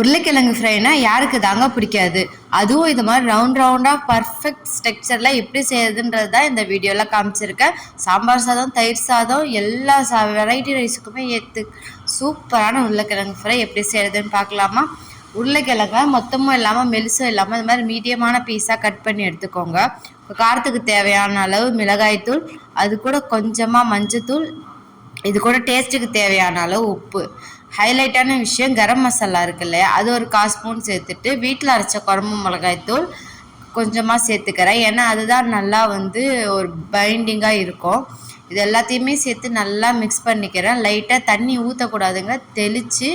உருளைக்கிழங்கு ஃப்ரைனா யாருக்கு தாங்க பிடிக்காது? அதுவும் இது மாதிரி ரவுண்ட் ரவுண்டாக பர்ஃபெக்ட் ஸ்ட்ரக்சரில் எப்படி செய்யறதுன்றது தான் இந்த வீடியோவில் காமிச்சிருக்கேன். சாம்பார் சாதம் தயிர் சாதம் எல்லா சா வெரைட்டி ரைஸுக்குமே ஏற்று சூப்பரான உருளைக்கிழங்கு ஃப்ரை எப்படி செய்யறதுன்னு பார்க்கலாமா? உருளைக்கிழங்க மொத்தமும் இல்லாமல் மெலுசும் இல்லாமல் இந்த மாதிரி மீடியமான பீஸாக கட் பண்ணி எடுத்துக்கோங்க. காரத்துக்கு தேவையான அளவு மிளகாய்த்தூள் அது கூட கொஞ்சமாக மஞ்சத்தூள் இது கூட டேஸ்ட்டுக்கு தேவையான அளவு உப்பு. ஹைலைட்டான விஷயம் கரம் மசாலா இருக்கு இல்லையா அது ஒரு கால் ஸ்பூன் சேர்த்துட்டு வீட்டில் அரைச்ச குழம்பு மிளகாய்த்தூள் கொஞ்சமாக சேர்த்துக்கிறேன். ஏன்னா அதுதான் நல்லா வந்து ஒரு பைண்டிங்காக இருக்கும். இது எல்லாத்தையுமே சேர்த்து நல்லா மிக்ஸ் பண்ணிக்கிறேன். லைட்டாக தண்ணி ஊற்றக்கூடாதுங்க தெளித்து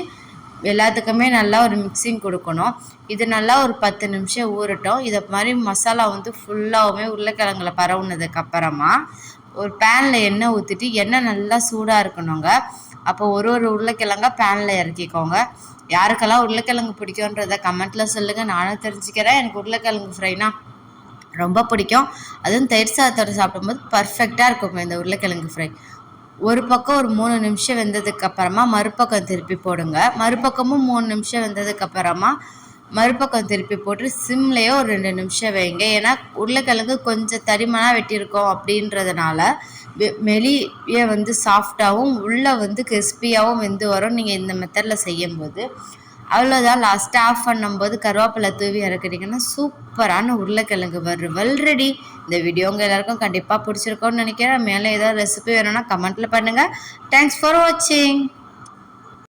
எல்லாத்துக்குமே நல்லா ஒரு மிக்சிங் கொடுக்கணும். இது நல்லா ஒரு பத்து நிமிஷம் ஊறட்டும். இதை மாதிரி மசாலா வந்து ஃபுல்லாகவுமே உருளைக்கிழங்குல பரவுனதுக்கப்புறமா ஒரு பேனில் எண்ணெய் ஊற்றிட்டு எண்ணெய் நல்லா சூடாக இருக்கணுங்க. அப்போ ஒரு ஒரு உருளைக்கிழங்க பேனில் இறக்கிக்கோங்க. யாருக்கெல்லாம் உருளைக்கிழங்கு பிடிக்கும்ன்றத கமெண்ட்டில் சொல்லுங்கள் நானும் தெரிஞ்சுக்கிறேன். எனக்கு உருளைக்கிழங்கு ஃப்ரைனா ரொம்ப பிடிக்கும். அதுவும் தயிர் சாதத்தோட சாப்பிடும்போது பர்ஃபெக்டாக இருக்கும் இந்த உருளைக்கிழங்கு ஃப்ரை ஒரு பக்கம் ஒரு மூணு நிமிஷம் வெந்ததுக்கு அப்புறமா மறுபக்கம் திருப்பி போடுங்க. மறுபக்கமும் மூணு நிமிஷம் வெந்ததுக்கு அப்புறமா மறுபக்கம் திருப்பி போட்டு சிம்லேயே ஒரு ரெண்டு நிமிஷம் வைங்க. ஏன்னா உருளைக்கிழங்கு கொஞ்சம் தடிமனாக வெட்டியிருக்கோம் அப்படின்றதுனால வெளியே வந்து சாஃப்டாகவும் உள்ளே வந்து கிறிஸ்பியாகவும் வெந்து வரும். நீங்கள் இந்த மெத்தடில் செய்யும்போது. அவ்வளோதான் லாஸ்ட்டாக ஆஃப் பண்ணும்போது கருவேப்பிலை தூவி இறக்குறீங்கன்னா சூப்பரான உருளைக்கிழங்கு வறுவல் ரெடி இந்த வீடியோ உங்கள் எல்லாருக்கும் கண்டிப்பாக பிடிச்சிருக்கோன்னு நினைக்கிறேன். மேலே ஏதாவது ரெசிபி வேணும்னா கமெண்ட்டில் பண்ணுங்கள் தேங்க்ஸ் ஃபார் வாட்சிங்